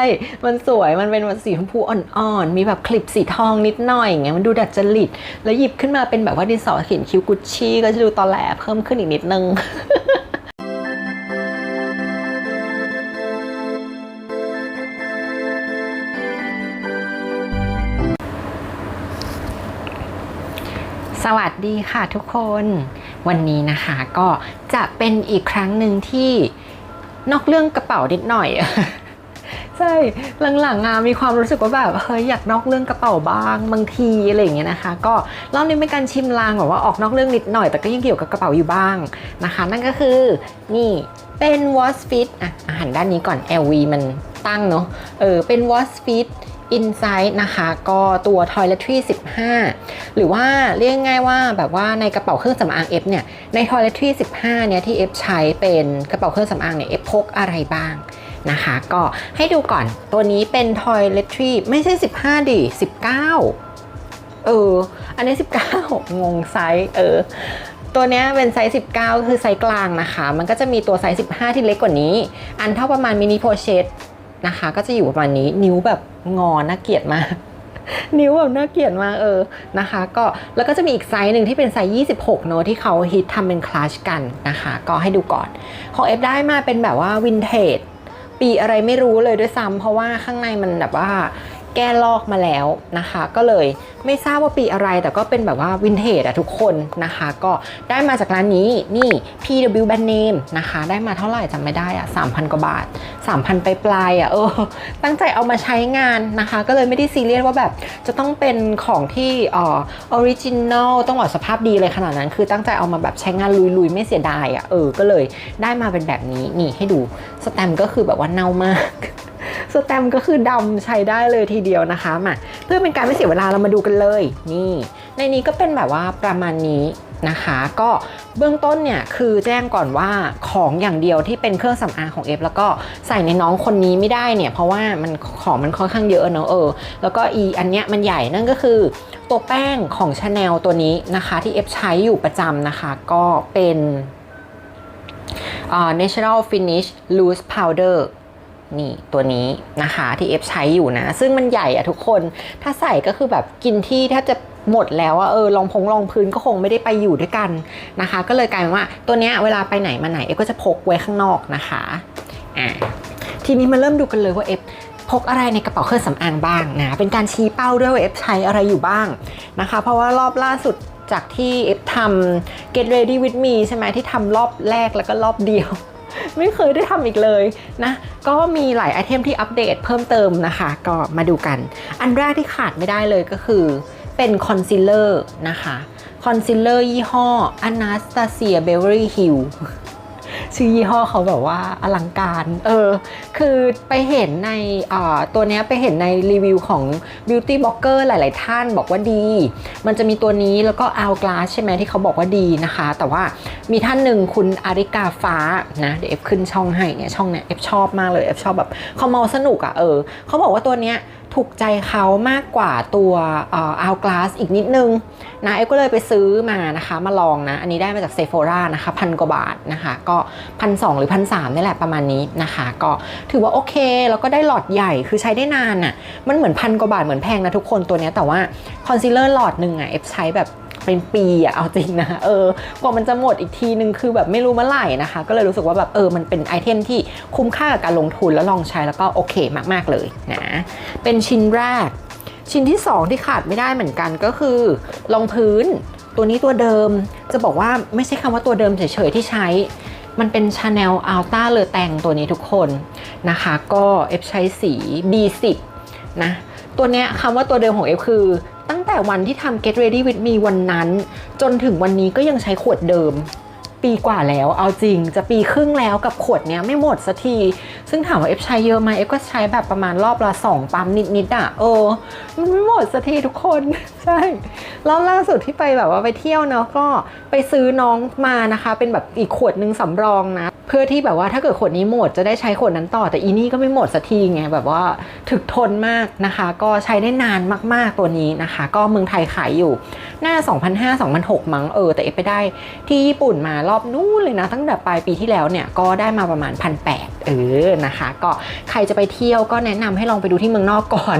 ใช่มันสวย มันเป็นสีชมพูอ่อนๆ มีแบบคลิปสีทองนิดหน่อยอย่างเงี้ย มันดูดัดจริต แล้วหยิบขึ้นมาเป็นแบบว่าดินสอเขียนคิ้วกุชชี่ ก็จะดูตอแหลเพิ่มขึ้นอีกนิดนึงสวัสดีค่ะทุกคน วันนี้นะคะก็จะเป็นอีกครั้งหนึ่งที่นอกเรื่องกระเป๋านิดหน่อย ใช่หลังๆอะมีความรู้สึกว่าแบบเฮ้ยอยากนอกเรื่องกระเป๋าบ้างบางทีอะไรอย่างเงี้ยนะคะ ก็รอบนี้เป็นการชิมลางแบบว่าออกนอกเรื่องนิดหน่อย แต่ก็ยังเกี่ยวกับกระเป๋าอยู่บ้างนะคะ นั่นก็คือนี่เป็น w a s Fit อะอาหารด้านนี้ก่อน LV มันตั้งเนาะเออเป็น w a s Fit Insight นะคะก็ตัว Toiletry 15 หรือว่าเรียกง่ายว่าแบบว่าในกระเป๋าเครื่องสำอาง F เนี่ยใน Toiletry 15 เนี่ยที่ F ใช้เป็นกระเป๋าเครื่องสำอางเนี่ย F พกอะไรบ้าง นะคะ ก็ให้ดูก่อนตัวนี้เป็น toiletry ไม่ใช่ 15 ดิ 19 เออ อันนี้ 19 งงไซส์เออตัวเนี้ยเป็นไซส์ 19 คือไซส์กลางนะคะ มันก็จะมีตัวไซส์ 15 ที่เล็กกว่านี้ อันเท่าประมาณมินิโพเชตนะคะ ก็จะอยู่ประมาณนี้ นิ้วแบบงอน่าเกลียดมาก นิ้วแบบน่าเกลียดมากเออ นะคะ ก็ แล้วก็จะมีอีกไซส์หนึ่งที่เป็นไซส์ 26 เนอะที่เขาฮิตทำเป็นคลาชกันนะคะ ก็ให้ดูก่อน ของเอฟได้มาเป็นแบบว่าวินเทจ ปีอะไรไม่รู้เลยด้วยซ้ำเพราะว่าข้างในมันแบบว่า แก้ลอกมาแล้วนะคะ ก็เลยไม่ทราบว่าปีอะไร แต่ก็เป็นแบบว่าวินเทจอะทุกคนนะคะ ก็ได้มาจากร้านนี้นี่ PW Brand Name นะคะ ได้มาเท่าไหร่จำไม่ได้อะ3,000 กว่าบาท 3,000 ไปปลายอะเออ ตั้งใจเอามาใช้งานนะคะ ก็เลยไม่ได้ซีเรียสว่าแบบจะต้องเป็นของที่ออริจินอลต้องบอกสภาพดีเลยขนาดนั้น คือตั้งใจเอามาแบบใช้งานลุยๆ ไม่เสียดายอะเออ ก็เลยได้มาเป็นแบบนี้นี่ให้ดูสแตมก็คือแบบว่าเน่ามาก สแตมก็คือดำใช้ได้เลยทีเดียวนะคะมาเพื่อเป็นการไม่เสียเวลาเรามาดูกันเลย นี่ ในนี้ก็เป็นแบบว่าประมาณนี้นะคะ ก็เบื้องต้นเนี่ยคือแจ้งก่อนว่าของอย่างเดียวที่เป็นเครื่องสำอางของเอฟแล้วก็ใส่ในน้องคนนี้ไม่ได้เนี่ย เพราะว่ามันของมันค่อนข้างเยอะเนอะเออ แล้วก็อีอันเนี้ยมันใหญ่นั่นก็คือตัวแป้งของชาแนลตัวนี้นะคะ ที่เอฟใช้อยู่ประจำนะคะ ก็เป็น uh, Natural Finish Loose Powder นี่ตัวนี้นะคะที่เอฟใช้อยู่นะ ซึ่งมันใหญ่อะทุกคนถ้าใส่ก็คือแบบกินที่ถ้าจะหมดแล้วอะเออรองพงรองพื้นก็คงไม่ได้ไปอยู่ด้วยกันนะคะ ก็เลยกลายเป็นว่าตัวเนี้ยเวลาไปไหนมาไหนเอฟก็จะพกไว้ข้างนอกนะคะอะทีนี้มาเริ่มดูกันเลยว่าเอฟพกอะไรในกระเป๋าเครื่องสำอางบ้างนะ เป็นการชี้เป้าด้วยว่าเอฟใช้อะไรอยู่บ้างนะคะ เพราะว่ารอบล่าสุดจากที่เอฟทำ Get Ready with Me ใช่ไหมที่ทำรอบแรกแล้วก็รอบเดียว ไม่เคยได้ทำอีกเลยนะ ก็มีหลายไอเทมที่อัปเดตเพิ่มเติมนะคะ ก็มาดูกัน อันแรกที่ขาดไม่ได้เลยก็คือเป็นคอนซีลเลอร์นะคะ คอนซีลเลอร์ยี่ห้อ Anastasia Beverly Hills ชื่อยี่ห้อเขาแบบว่าอลังการเออคือไปเห็นในตัวนี้ไปเห็นในรีวิวของ Beauty Blogger หลาย ๆ ท่านบอกว่าดี มันจะมีตัวนี้แล้วก็ Hourglass ใช่ไหมที่เขาบอกว่าดีนะคะ แต่ว่ามีท่านหนึ่งคุณอาริกาฟ้านะเดี๋ยวเอฟขึ้นช่องให้เนี่ยช่องเนี้ยเอฟชอบมากเลยเอฟชอบแบบเขาเมาสนุกอะ่ะเออเขาบอกว่าตัวเนี้ย ถูกใจเขามากกว่าตัวเอ่อ Hourglass อีกนิดนึงนะเอ็ก็เลยไปซื้อมานะคะ มาลองนะ อันนี้ได้มาจากเซโฟรานะคะพันกว่าบาทนะคะ ก็พันสหรือพันสนี่แหละประมาณนี้นะคะ ก็ถือว่าโอเค แล้วก็ได้หลอดใหญ่คือใช้ได้นานอะ่ะมันเหมือนพันกว่าบาทเหมือนแพงนะทุกคนตัวนี้แต่ว่าคอนซีลเลอร์หลอดหนึ่งอะ่ะเอฟใช้แบบ เป็นปีอะเอาจริงนะเออกว่ามันจะหมดอีกทีนึงคือแบบไม่รู้เมื่อไหร่นะคะ ก็เลยรู้สึกว่าแบบเออมันเป็นไอเทมที่คุ้มค่ากับการลงทุนแล้วลองใช้แล้วก็โอเคมาก ๆเลยนะเป็นชิ้นแรก ชิ้นที่ 2 ที่ขาดไม่ได้เหมือนกันก็คือรองพื้นตัวนี้ตัวเดิมจะบอกว่าไม่ใช่คำว่าตัวเดิมเฉยๆที่ใช้มันเป็น Chanel Alta เลอแตงตัวนี้ทุกคนนะคะ ก็เอฟใช้สี B10 นะ ตัวเนี้ยคำว่าตัวเดิมของเอฟคือ ตั้งแต่วันที่ทำ Get Ready with Me วันนั้น จนถึงวันนี้ก็ยังใช้ขวดเดิม ปีกว่าแล้ว เอาจริงจะปีครึ่งแล้วกับขวดเนี้ยไม่หมดสักที ซึ่งถามว่าเอฟใช้เยอะไหมเอฟก็ใช้แบบประมาณรอบละสองปั๊มนิดๆอะเออ มันไม่หมดสักทีทุกคน ใช่รอบล่าสุดที่ไปแบบว่าไปเที่ยวเนาะก็ไปซื้อน้องมานะคะ เป็นแบบอีกขวดหนึ่งสำรองนะ เพื่อที่แบบว่าถ้าเกิดขวดนี้หมดจะได้ใช้ขวดนั้นต่อ แต่อีนี่ก็ไม่หมดสักทีไงแบบว่าถึกทนมากนะคะ ก็ใช้ได้นานมากๆตัวนี้นะคะ ก็เมืองไทยขายอยู่ น้า2005 2006 มั้งเออ แต่เอฟไปได้ที่ญี่ปุ่นมารอบนู้นเลยนะ ตั้งแต่ปลายปีที่แล้วเนี่ย ก็ได้มาประมาณพันแเออนะคะ ก็ใครจะไปเที่ยวก็แนะนำให้ลองไปดูที่เมืองนอกก่อน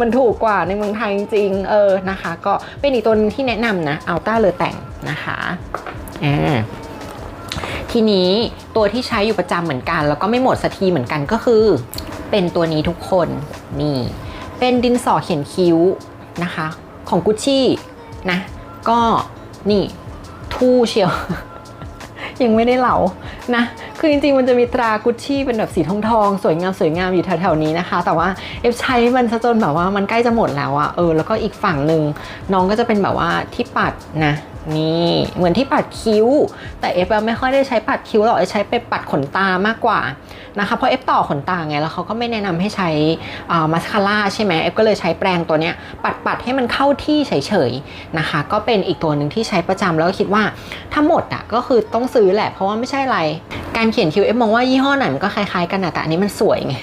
มันถูกกว่าในเมืองไทยจริงเออนะคะ ก็เป็นอีกตัวนึงที่แนะนำนะอัลต้าเลอแต่งนะคะอ่าทีนี้ตัวที่ใช้อยู่ประจำเหมือนกัน แล้วก็ไม่หมดสักทีเหมือนกันก็คือ เป็นตัวนี้ทุกคนนี่ เป็นดินสอเขียนคิ้วนะคะ ของกุชชี่ นะ ก็นี่ทู่เชียว ยังไม่ได้เหลานะ คือจริงๆ มันจะมีตรากุชชี่เป็นแบบสีทองทองๆสวยงามสวยงามอยู่แถวๆนี้นะคะ แต่ว่าเอฟใช้มันซะจนแบบว่ามันใกล้จะหมดแล้วอะเออแล้วก็อีกฝั่งหนึ่งน้องก็จะเป็นแบบว่าที่ปัดนะ นี่เหมือนที่ปัดคิ้ว แต่เอฟไม่ค่อยได้ใช้ปัดคิ้วหรอกเอฟใช้ไปปัดขนตามากกว่านะคะเพราะเอฟต่อขนตาไงแล้วเขาก็ไม่แนะนำให้ใช้มาสคาร่าใช่ไหมเอฟก็เลยใช้แปรงตัวเนี้ยปัดปัดๆให้มันเข้าที่เฉยๆนะคะ ก็เป็นอีกตัวหนึ่งที่ใช้ประจำแล้วก็คิดว่าถ้าหมดอะก็คือต้องซื้อแหละเพราะว่าไม่ใช่อะไร การเขียนคิ้วเอฟมองว่ายี่ห้อไหนมันก็คล้ายๆกันนะแต่อันนี้มันสวยไง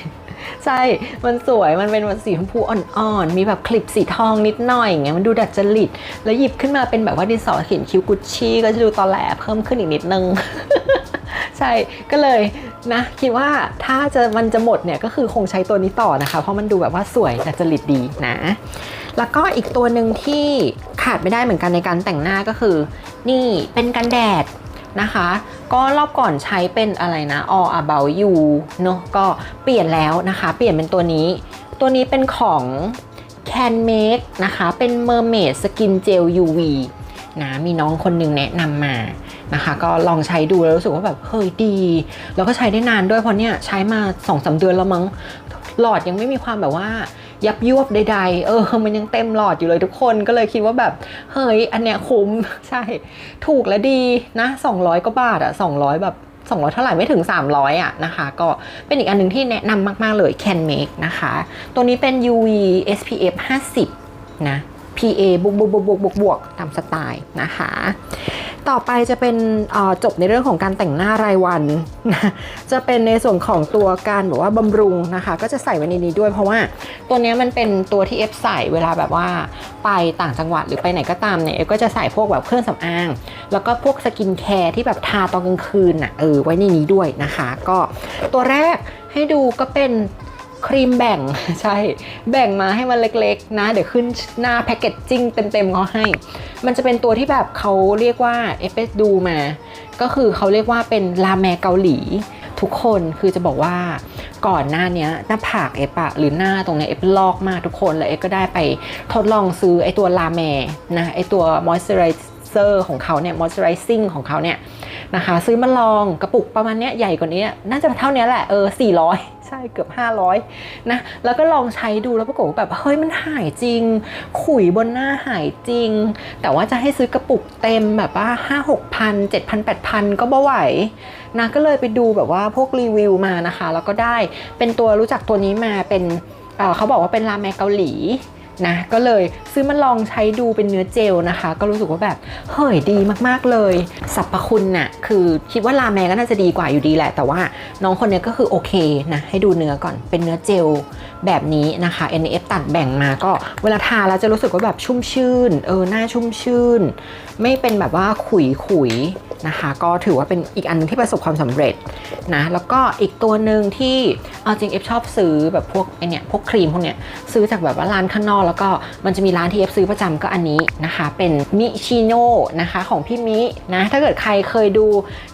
ใช่ มันสวย มันเป็นสีชมพูอ่อนๆ มีแบบคลิปสีทองนิดหน่อยอย่างเงี้ย มันดูดัดจริต แล้วหยิบขึ้นมาเป็นแบบว่าดินสอเขียนคิ้วกุชชี่ ก็จะดูตอแหลเพิ่มขึ้นอีกนิดนึง ใช่ ก็เลยนะคิดว่าถ้าจะมันจะหมดเนี่ยก็คือคงใช้ตัวนี้ต่อนะคะ เพราะมันดูแบบว่าสวยดัดจริตดีนะ แล้วก็อีกตัวหนึ่งที่ขาดไม่ได้เหมือนกันในการแต่งหน้าก็คือ นี่เป็นกันแดด นะคะ ก็รอบก่อนใช้เป็นอะไรนะ all about you เนอะก็เปลี่ยนแล้วนะคะ เปลี่ยนเป็นตัวนี้ ตัวนี้เป็นของ Can Make นะคะ เป็น Mermaid Skin Gel UV นะมีน้องคนหนึ่งแนะนำมานะคะ ก็ลองใช้ดูแล้วรู้สึกว่าแบบเฮ้ยดี แล้วก็ใช้ได้นานด้วยเพราะเนี่ยใช้มา2อสเดือนแล้วมั้งหลอดยังไม่มีความแบบว่า ยับยวบใดๆ เออ มันยังเต็มหลอดอยู่เลยทุกคนก็เลยคิดว่าแบบ เฮ้ย อันเนี้ยคุ้ม ใช่ ถูกและดีนะ 200กว่าบาทอะ200 แบบ 200 เท่าไหร่ไม่ถึง 300อะนะคะ ก็เป็นอีกอันหนึ่งที่แนะนำมาก ๆ เลย Can Make นะคะ ตัวนี้เป็น UV SPF 50 นะ PA บวกบวกบวกบวกบวกบวกตามสไตล์นะคะ ต่อไปจะเป็นจบในเรื่องของการแต่งหน้ารายวัน จะเป็นในส่วนของตัวการแบบว่าบำรุงนะคะ ก็จะใส่ไว้ในนี้ด้วย เพราะว่าตัวนี้มันเป็นตัวที่เอฟใส่เวลาแบบว่าไปต่างจังหวัดหรือไปไหนก็ตามเนี่ยเอฟก็จะใส่พวกแบบเครื่องสำอาง แล้วก็พวกสกินแคร์ที่แบบทาตอนกลางคืนน่ะเออไว้ในนี้ด้วยนะคะ ก็ตัวแรกให้ดูก็เป็น ครีมแบ่งใช่ แบ่งมาให้มันเล็กๆ นะ เดี๋ยวขึ้นหน้าแพคเกจจิ้งเต็มๆเขาให้ มันจะเป็นตัวที่แบบเขาเรียกว่าเอฟเดูมา ก็คือเขาเรียกว่าเป็นลาแมเกาหลี ทุกคนคือจะบอกว่าก่อนหน้านี้หน้าผากเอฟอะหรือหน้าตรงนี้เอฟลอกมากทุกคนแล้วเอฟก็ได้ไปทดลองซื้อไอตัวลาแมนะไอตัวมอยส์เจอไร ซอร์ของเขาเนี่ยมอยส์เจอไรซิ่งของเขาเนี่ยนะคะ ซื้อมาลองกระปุกประมาณเนี้ยใหญ่กว่านี้ น่าจะเท่านี้แหละเออ 400 ใช่เกือบ 500นะแล้วก็ลองใช้ดูแล้วปรากฏว่าแบบเฮ้ยมันหายจริง ขุยบนหน้าหายจริง แต่ว่าจะให้ซื้อกระปุกเต็มแบบว่า 5 6พัน7พัน8พันก็บ่ไหวนะก็เลยไปดูแบบว่าพวกรีวิวมานะคะ แล้วก็ได้เป็นตัวรู้จักตัวนี้มาเป็นเเขาบอกว่าเป็นราแมเกาหลี นะก็เลยซื้อมาลองใช้ดูเป็นเนื้อเจลนะคะ ก็รู้สึกว่าแบบเฮ้ยดีมากๆเลยสรรพคุณน่ะคือคิดว่าลาแมก็น่าจะดีกว่าอยู่ดีแหละ แต่ว่าน้องคนนี้ก็คือโอเคนะให้ดูเนื้อก่อนเป็นเนื้อเจลแบบนี้นะคะ NF ตัดแบ่งมาก็เวลาทาแล้วจะรู้สึกว่าแบบชุ่มชื่นเออหน้าชุ่มชื่น ไม่เป็นแบบว่าขุยขุย นะคะ ก็ถือว่าเป็นอีกอันหนึงที่ประสบความสำเร็จนะแล้วก็อีกตัวหนึ่งที่เอาจริงเอฟชอบซื้อแบบพวกไอเนี่ยพวกครีมพวกเนี้ยซื้อจากแบบว่าร้านข้างนอก แล้วก็มันจะมีร้านที่เอฟซื้อประจำก็อันนี้นะคะ เป็นมิชิโน่นะคะของพี่มินะถ้าเกิดใครเคยดู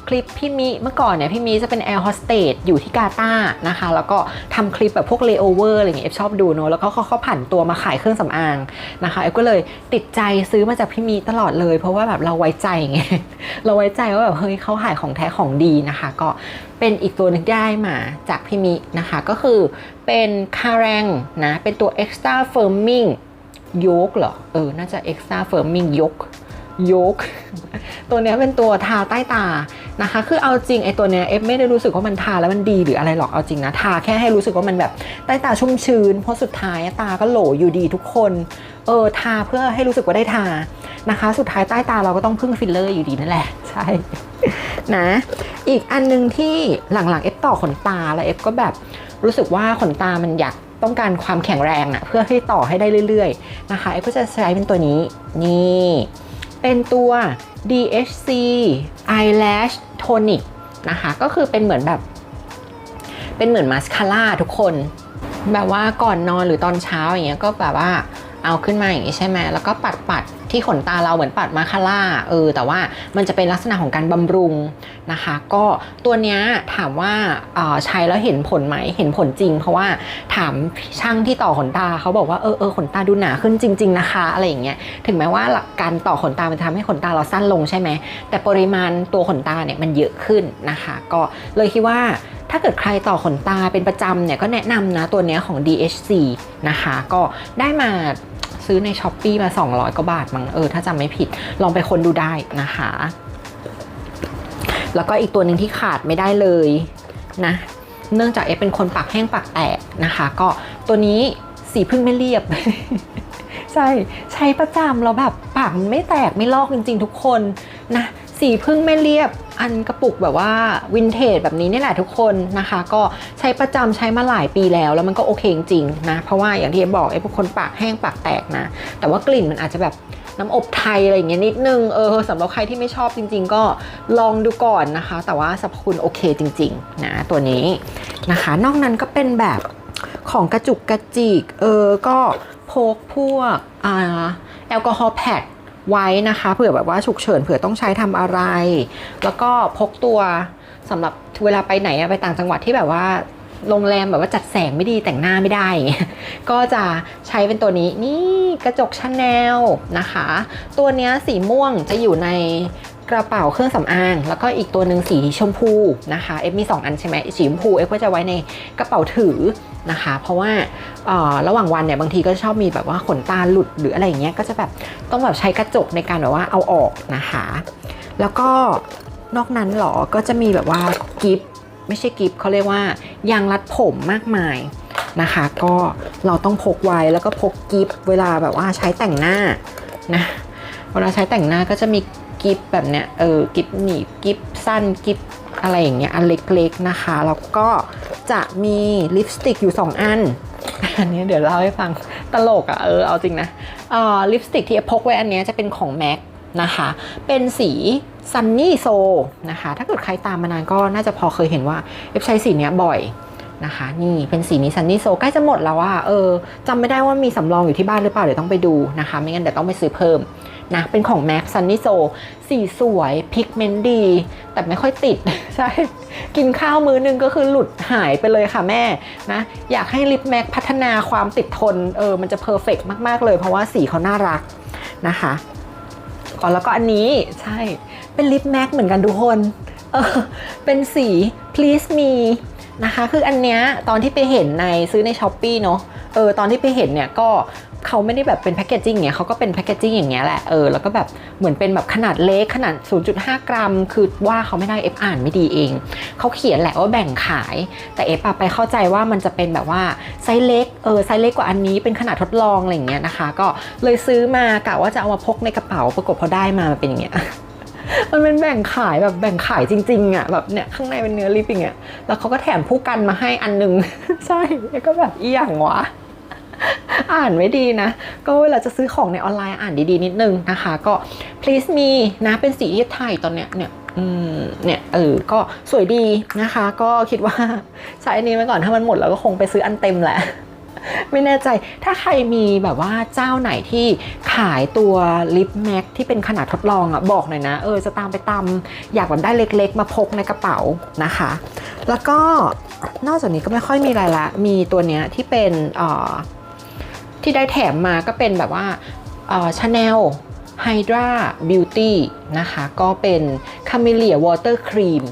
คลิปพี่มิเมื่อก่อนเนี่ยพี่มิจะเป็นแอร์โฮสเตสอยู่ที่กาตาร์นะคะ แล้วก็ทำคลิปแบบพวกเลโอเวอร์อะไรอย่างเงี้ยเอฟชอบดูเนอะแล้วก็เขาเขาผันตัวมาขายเครื่องสำอางนะคะเอฟก็เลยติดใจซื้อมาจากพี่มิตลอดเลย เพราะว่าแบบเราไว้ใจไงเราไว้ใจว่าแบบเฮ้ยเขาขายของแท้ของดีนะคะ ก็เป็นอีกตัวหนึงได้มาจากพี่มินะคะ ก็คือเป็นคาแรงนะ เป็นตัว extra firming ยกเหรอ เออ น่าจะ extra firming ยกยก ตัวนี้เป็นตัวทาใต้ตานะคะ คือเอาจริงไอ้ตัวเนี้ยเอฟไม่ได้รู้สึกว่ามันทาแล้วมันดีหรืออะไรหรอกเอาจริงนะ ทาแค่ให้รู้สึกว่ามันแบบใต้ตาชุ่มชื้น เพราะสุดท้ายตาก็โหลอยู่ดีทุกคน เออ ทาเพื่อให้รู้สึกว่าได้ทา นะคะ สุดท้ายใต้ตาเราก็ต้องพึ่งฟิลเลอร์อยู่ดีนั่นแหละใช่นะ อีกอันหนึงที่หลังๆเอฟต่อขนตาแล้วเอฟก็แบบรู้สึกว่าขนตามันอยากต้องการความแข็งแรงอะเพื่อให้ต่อให้ได้เรื่อยๆนะคะเอฟก็จะใช้เป็นตัวนี้นี่เป็นตัว DHC Eyelash Tonic นะคะ ก็คือเป็นเหมือนแบบ เป็นเหมือนมาสคาร่าทุกคน แบบว่าก่อนนอนหรือตอนเช้าอย่างเงี้ยก็แบบว่าเอาขึ้นมาอย่างงี้ใช่ไหมแล้วก็ปัดปัด ที่ขนตาเราเหมือนปัดมาคาร่าเออแต่ว่ามันจะเป็นลักษณะของการบำรุงนะคะ ก็ตัวเนี้ยถามว่าออใช้แล้วเห็นผลไหมเห็นผลจริง เพราะว่าถามช่างที่ต่อขนตาเขาบอกว่าเออเออขนตาดูหนาขึ้นจริง ๆนะคะ อะไรอย่างเงี้ยถึงแม้ว่าหลักการต่อขนตามันจะทำให้ขนตาเราสั้นลงใช่ไหมแต่ปริมาณตัวขนตาเนี่ยมันเยอะขึ้นนะคะ ก็เลยคิดว่าถ้าเกิดใครต่อขนตาเป็นประจำเนี่ยก็แนะนำนะตัวเนี้ยของ DHC นะคะ ก็ได้มา ซื้อใน s h อ p e e มา 200 กว่าบาทมั้งเออถ้าจำไม่ผิดลองไปคนดูได้นะคะ แล้วก็อีกตัวหนึ่งที่ขาดไม่ได้เลยนะเนื่องจากเอฟเป็นคนปากแห้งปากแตกนะคะ ก็ตัวนี้สีพึ่งไม่เรียบ ใช่ ใช้ประจำแล้วแบบปากมันไม่แตกไม่ลอกจริงๆทุกคนนะ สีพึ่งไม่เรียบอันกระปุกแบบว่าวินเทจแบบนี้นี่แหละทุกคนนะคะ ก็ใช้ประจำใช้มาหลายปีแล้ว แล้วมันก็โอเคจริงๆนะ เพราะว่าอย่างที่เอฟบอกเอฟเป็นคนปากแห้งปากแตกนะ แต่ว่ากลิ่นมันอาจจะแบบน้ำอบไทยอะไรอย่างเงี้ยนิดนึงเออสำหรับใครที่ไม่ชอบจริง ๆ ก็ลองดูก่อนนะคะ แต่ว่าสรรพคุณโอเคจริงๆนะตัวนี้นะคะ นอกนั้นก็เป็นแบบของกระจุกกระจิกเออก็พกพวกอ่าแอลกอฮอล์แพด ไว้นะคะเผื่อแบบว่าฉุกเฉินเผื่อต้องใช้ทำอะไร แล้วก็พกตัวสำหรับเวลาไปไหนไปต่างจังหวัดที่แบบว่าโรงแรมแบบว่าจัดแสงไม่ดีแต่งหน้าไม่ได้ ก็จะใช้เป็นตัวนี้นี่กระจกชาแนลนะคะ ตัวนี้สีม่วงจะอยู่ใน กระเป๋าเครื่องสำอาง แล้วก็อีกตัวหนึ่งสีชมพูนะคะเอฟมีสองอันใช่ไหมสีชมพูเอฟก็จะไว้ในกระเป๋าถือนะคะ เพราะว่าระหว่างวันเนี่ยบางทีก็ชอบมีแบบว่าขนตาหลุดหรืออะไรอย่างเงี้ยก็จะแบบต้องแบบใช้กระจกในการแบบว่าเอาออกนะคะ แล้วก็นอกนั้นหรอก็จะมีแบบว่ากิฟไม่ใช่กิฟเขาเรียกว่ายางรัดผมมากมายนะคะ ก็เราต้องพกไว้แล้วก็พกกิฟเวลาแบบว่าใช้แต่งหน้านะเวลาใช้แต่งหน้าก็จะมี กิฟแบบเนี้ยเออกิฟหนีบกิฟสั้นกิฟอะไรอย่างเงี้ยอันเล็กๆนะคะ แล้วก็จะมีลิปสติกอยู่ 2 อัน อันนี้เดี๋ยวเล่าให้ฟังตลกอะ่ะเออเอาจริงนะเอ่อลิปสติกที่พกไว้อันเนี้ยจะเป็นของ MAC นะคะ เป็นสีซันนี่โซนะคะ ถ้าเกิดใครตามมานานก็น่าจะพอเคยเห็นว่าเอฟใช้สีเนี้ยบ่อยนะคะนี่เป็นสีนี้ซันนี่โซใกล้จะหมดแล้วว่าเออจำไม่ได้ว่ามีสำรองอยู่ที่บ้านหรือเปล่าเดี๋ยวต้องไปดูนะคะ ไม่งั้นเดี๋ยวต้องไปซื้อเพิ่ม นะเป็นของ MAC Sunny So สีสวยพิกเมนต์ดี แต่ไม่ค่อยติด ใช่ กินข้าวมื้อนึงก็คือหลุดหายไปเลยค่ะแม่นะ อยากให้ลิปแม็กพัฒนาความติดทน เออ มันจะเพอร์เฟกมาก ๆ เลยเพราะว่าสีเขาน่ารักนะคะอ๋อแล้วก็อันนี้ใช่เป็นลิปแม็กเหมือนกันทุกคนเออเป็นสี please me นะคะ คืออันเนี้ยตอนที่ไปเห็นในซื้อในช้อปปีเนาะเออตอนที่ไปเห็นเนี่ยก็ เขาไม่ได้แบบเป็นแพคเกจจิ้งอย่างเงี้ยเขาก็เป็นแพคเกจจิ้งอย่างเงี้ยแหละเออแล้วก็แบบเหมือนเป็นแบบขนาดเล็กขนาด 0.5 กรัม คือว่าเขาไม่ได้เอฟอ่านไม่ดีเอง เขาเขียนแหละว่าแบ่งขาย แต่เอฟไปเข้าใจว่ามันจะเป็นแบบว่าไซส์เล็กเออไซส์เล็กกว่าอันนี้เป็นขนาดทดลองอะไรเงี้ยนะคะ ก็เลยซื้อมากะว่าจะเอามาพกในกระเป๋าปรากฏพอได้มามันเป็นอย่างเงี้ยมันเป็นแบ่งขายแบบแบ่งขายจริงๆอะแบบเนี่ยข้างในเป็นเนื้อลิปอย่างเงี้ยแล้วเขาก็แถมผู้กันมาให้อันหนึง ใช่แล้วก็แบบอีหยังวะ อ่านไม่ดีนะ ก็เวลาจะซื้อของในออนไลน์อ่านดีๆ นิดนึงนะคะ ก็ please me นะเป็นสีที่ไทยตอนเนี้ยเนี่ยอืมเนี่ยเออก็สวยดีนะคะ ก็คิดว่าใช้อันนี้ไว้ก่อนถ้ามันหมดแล้วก็คงไปซื้ออันเต็มแหละไม่แน่ใจ ถ้าใครมีแบบว่าเจ้าไหนที่ขายตัวลิปแม็กที่เป็นขนาดทดลองอะบอกหน่อยนะ เออจะตามไปตามอยากแบบได้เล็กๆ มาพกในกระเป๋านะคะ แล้วก็นอกจากนี้ก็ไม่ค่อยมีอะไรละ มีตัวเนี้ยที่เป็นอ่อ ที่ได้แถมมาก็เป็นแบบว่าชาแนล Hydra Beauty นะคะ ก็เป็น Camellia Water Cream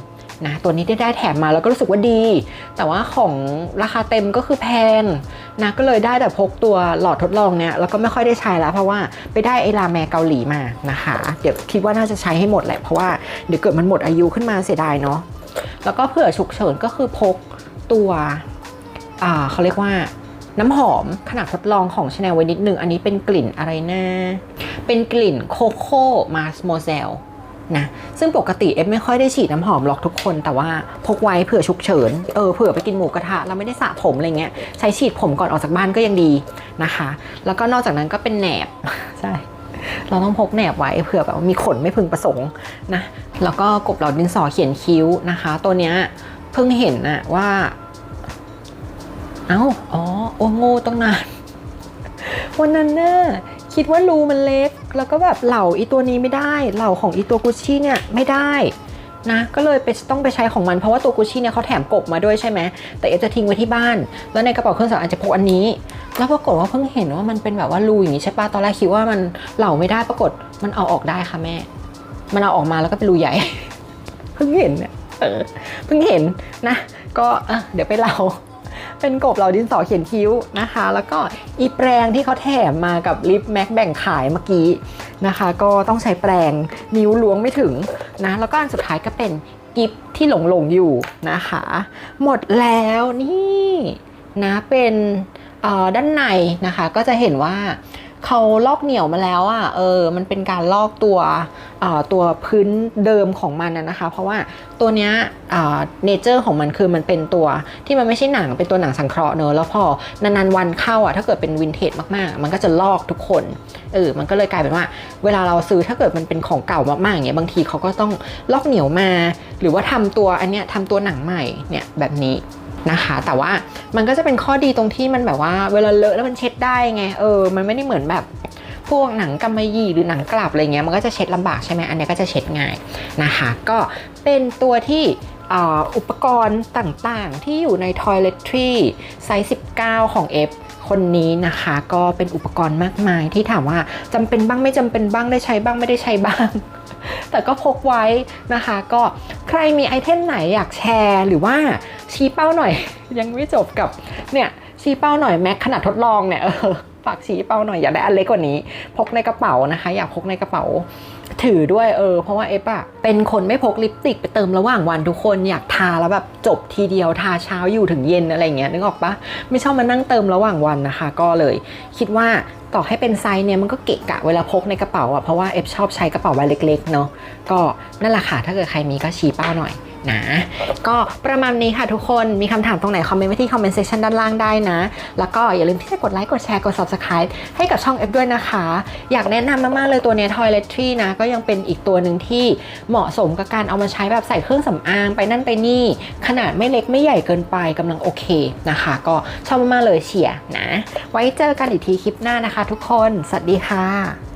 นะตัวนี้ได้ได้แถมมาแล้วก็รู้สึกว่าดี แต่ว่าของราคาเต็มก็คือแพงนะก็เลยได้แต่พกตัวหลอดทดลองเนี่ยแล้วก็ไม่ค่อยได้ใช้แล้ว เพราะว่าไปได้ไอลาแมเกาหลีมานะคะ เดี๋ยวคิดว่าน่าจะใช้ให้หมดแหละเพราะว่าเดี๋ยวเกิดมันหมดอายุขึ้นมาเสียดายเนาะแล้วก็เผื่อฉุกเฉินก็คือพกตัวอ่าเขาเรียกว่า น้ำหอมขนาดทดลองของชาแนลไว้นิดหนึ่งอันนี้เป็นกลิ่นอะไรนะ เป็นกลิ่นโคโค่มาสโมเซลนะซึ่งปกติเอฟไม่ค่อยได้ฉีดน้ำหอมหรอกทุกคนแต่ว่าพกไว้เผื่อฉุกเฉินเออเผื่อไปกินหมูกระทะเราไม่ได้สระผมอะไรเงี้ยใช้ฉีดผมก่อนออกจากบ้านก็ยังดีนะคะ แล้วก็นอกจากนั้นก็เป็นแหนบใช่เราต้องพกแหนบไว้เผื่อแบบมีขนไม่พึงประสงค์นะแล้วก็กบเหลาดินสอเขียนคิ้วนะคะ ตัวเนี้ยเพิ่งเห็นนะว่า เอ้าอ๋อ อ้โง่ต้องนาน วันนั้นน่ะคิดว่ารูมันเล็ก แล้วก็แบบเหล่าอีตัวนี้ไม่ได้ เหล่าของอีตัวกุชชี่เนี่ยไม่ได้นะก็เลยไปต้องไปใช้ของมันเพราะว่าตัวกุชชี่เนี่ยเขาแถมกบมาด้วยใช่ไหมแต่เอฟจะทิ้งไว้ที่บ้าน แล้วในกระเป๋าเครื่องสำอางจะพกอันนี้ แล้วปรากฏว่าเพิ่งเห็นว่ามันเป็นแบบว่ารูอย่างนี้ใช่ปะตอนแรกคิดว่ามันเหล่าไม่ได้ปรากฏมันเอาออกได้ค่ะแม่ มันเอาออกมาแล้วก็เป็นรูใหญ่ เพิ่งเห็นเนี่ยเออเพิ่งเห็นนะ ก็อะเดี๋ยวไปเหล่า เป็นกบเหลาดินสอเขียนคิ้วนะคะ แล้วก็อีแปรงที่เขาแถมมากับลิปแม็กแบ่งขายเมื่อกี้นะคะ ก็ต้องใช้แปรงนิ้วล้วงไม่ถึงนะแล้วก็อันสุดท้ายก็เป็นกิฟที่หลงหลงอยู่นะคะ หมดแล้วนี่นะเป็นเอ่อด้านในนะคะก็จะเห็นว่า เขาลอกเหนียวมาแล้วอะเออมันเป็นการลอกตัวตัวพื้นเดิมของมันนะคะ เพราะว่าตัวเนี้ยเนเจอร์ของมันคือมันเป็นตัวที่มันไม่ใช่หนังเป็นตัวหนังสังเคราะห์เนอะแล้วพอนานๆวันเข้าอะถ้าเกิดเป็นวินเทจมากๆ มันก็จะลอกทุกคนเออมันก็เลยกลายเป็นว่า เวลาเราซื้อถ้าเกิดมันเป็นของเก่ามากๆอย่างเงี้ยบางทีเขาก็ต้องลอกเหนียวมา หรือว่าทำตัวอันเนี้ยทำตัวหนังใหม่เนี่ยแบบนี้ นะคะ แต่ว่ามันก็จะเป็นข้อดีตรงที่มันแบบว่าเวลาเลอะแล้วมันเช็ดได้ไงเออมันไม่ได้เหมือนแบบพวกหนังกำมะหยี่หรือหนังกลับอะไรเงี้ยมันก็จะเช็ดลำบากใช่ไหมอันนี้ก็จะเช็ดง่ายนะคะ ก็เป็นตัวที่อุปกรณ์ต่างๆ ที่อยู่ใน toiletry ไซส์ 19 ของ F คนนี้นะคะก็เป็นอุปกรณ์มากมายที่ถามว่าจำเป็นบ้างไม่จำเป็นบ้างได้ใช้บ้างไม่ได้ใช้บ้าง แต่ก็พกไว้นะคะ ก็ใครมีไอเทมไหนอยากแชร์หรือว่าชี้เป้าหน่อย ยังไม่จบกับเนี่ยชี้เป้าหน่อยแม็กขนาดทดลองเนี่ยเออ ฝากชี้เป้าหน่อยอยากได้อันเล็กกว่านี้ พกในกระเป๋านะคะ อยากพกในกระเป๋า ถือด้วยเออเพราะว่าเอฟอะเป็นคนไม่พกลิปสติกไปเติมระหว่างวันทุกคนอยากทาแล้วแบบจบทีเดียวทาเช้าอยู่ถึงเย็นอะไรเงี้ยนึกออกปะไม่ชอบมานั่งเติมระหว่างวันนะคะ ก็เลยคิดว่าต่อให้เป็นไซส์เนี่ยมันก็เกะกะเวลาพกในกระเป๋าอะเพราะว่าเอฟชอบใช้กระเป๋าใบเล็กๆเนาะก็นั่นแหละค่ะถ้าเกิดใครมีก็ชี้เป้าหน่อย นะ ก็ประมาณนี้ค่ะทุกคนมีคำถามตรงไหน คอมเมนต์ไว้ที่คอมเมนต์เซสชันด้านล่างได้นะ แล้วก็อย่าลืมที่จะกดไลค์กดแชร์กด subscribe ให้กับช่อง F ด้วยนะคะ อยากแนะนำมาก ๆ เลยตัวเนี้ย toiletry นะ ก็ยังเป็นอีกตัวหนึ่งที่เหมาะสมกับการเอามาใช้แบบใส่เครื่องสำอางไปนั่นไปนี่ ขนาดไม่เล็กไม่ใหญ่เกินไปกำลังโอเคนะคะ ก็ชอบมากๆเลยเชียร์นะ ไว้เจอกันอีกทีคลิปหน้านะคะ ทุกคน สวัสดีค่ะ